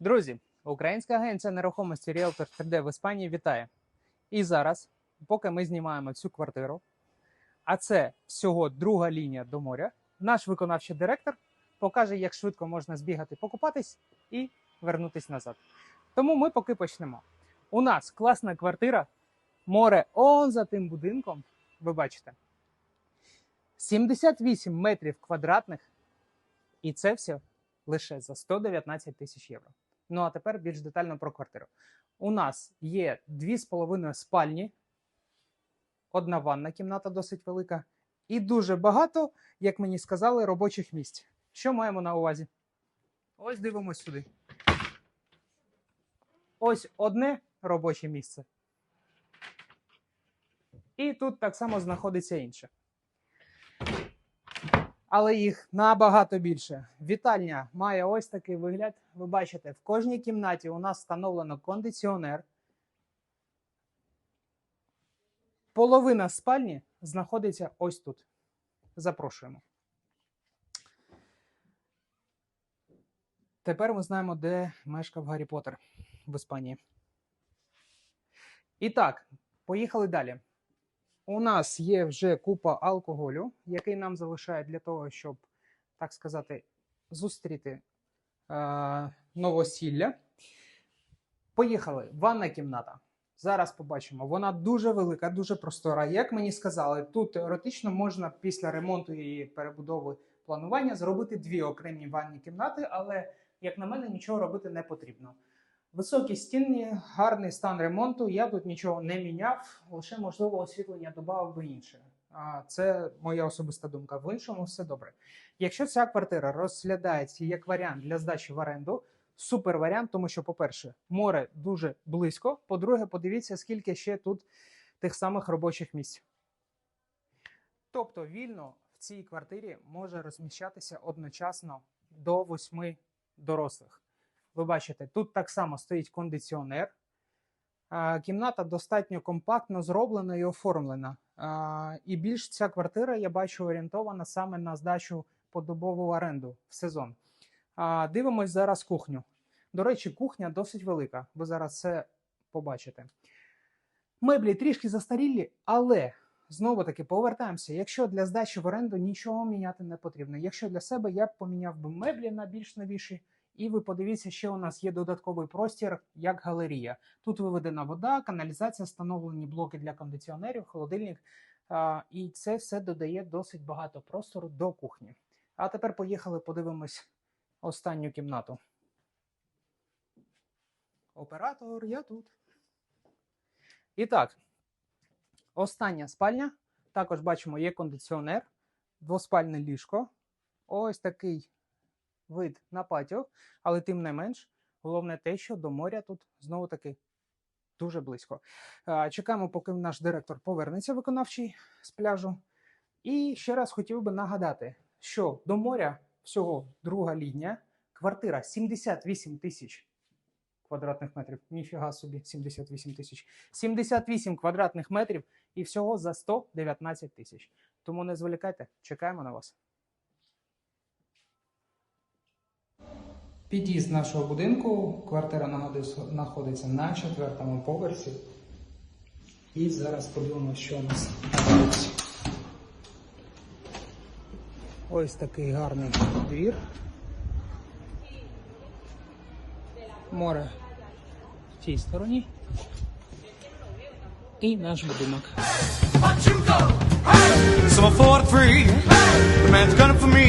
Друзі, українська агенція нерухомості Realtor 3D в Іспанії вітає. І зараз, поки ми знімаємо цю квартиру, а це всього друга лінія до моря, наш виконавчий директор покаже, як швидко можна збігати, покупатись і вернутись назад. Тому ми поки почнемо. У нас класна квартира, море он за тим будинком. Ви бачите. 78 метрів квадратних, і це все лише за 119 тисяч євро. Ну а тепер більш детально про квартиру. У нас є 2,5 спальні, одна ванна кімната досить велика, і дуже багато, як мені сказали, робочих місць. Що маємо на увазі? Ось дивимось сюди. Ось одне робоче місце. І тут так само знаходиться інше. Але їх набагато більше. Вітальня має ось такий вигляд. Ви бачите, в кожній кімнаті у нас встановлено кондиціонер. Половина спальні знаходиться ось тут. Запрошуємо. Тепер ми знаємо, де мешкав Гаррі Поттер в Іспанії. І так, поїхали далі. У нас є вже купа алкоголю, який нам залишають для того, щоб, так сказати, зустріти е- новосілля. Поїхали. Ванна кімната. Зараз побачимо. Вона дуже велика, дуже простора. Як мені сказали, тут теоретично можна після ремонту і перебудови планування зробити дві окремі ванні кімнати, але, як на мене, нічого робити не потрібно. Високі стіни, гарний стан ремонту. Я тут нічого не міняв, лише можливо освітлення додав би інше. Це моя особиста думка. В іншому все добре. Якщо ця квартира розглядається як варіант для здачі в оренду, супер варіант, тому що, по-перше, море дуже близько. По-друге, подивіться, скільки ще тут тих самих робочих місць. Тобто, вільно в цій квартирі може розміщатися одночасно до восьми дорослих. Ви бачите, тут так само стоїть кондиціонер. Кімната достатньо компактно зроблена і оформлена. І більш ця квартира, я бачу, орієнтована саме на здачу подобову оренду в сезон. Дивимось зараз кухню. До речі, кухня досить велика. Ви зараз це побачите. Меблі трішки застарілі, але знову таки повертаємося. Якщо для здачі в оренду нічого міняти не потрібно. Якщо для себе я б поміняв би меблі на більш новіші. І ви подивіться, ще у нас є додатковий простір, як галерія. Тут виведена вода, каналізація, встановлені блоки для кондиціонерів, холодильник. І це все додає досить багато простору до кухні. А тепер поїхали, подивимось останню кімнату. Оператор, я тут. І так, остання спальня. Також бачимо, є кондиціонер, двоспальне ліжко. Ось такий вид на патіо, але тим не менш, головне те, що до моря тут знову таки дуже близько. Чекаємо, поки наш директор повернеться виконавчий з пляжу. І ще раз хотів би нагадати, що до моря всього друга лінія, квартира 78 тисяч квадратних метрів. Ніфіга собі, 78 тисяч. 78 квадратних метрів і всього за 119 тисяч. Тому не зволікайте, чекаємо на вас. Під'їзд нашого будинку. Квартира знаходиться на четвертому поверсі. І зараз подивимося, що у нас на. Ось такий гарний двір. Море в тій стороні. І наш будинок. So I'm 43, the man's gunning for me.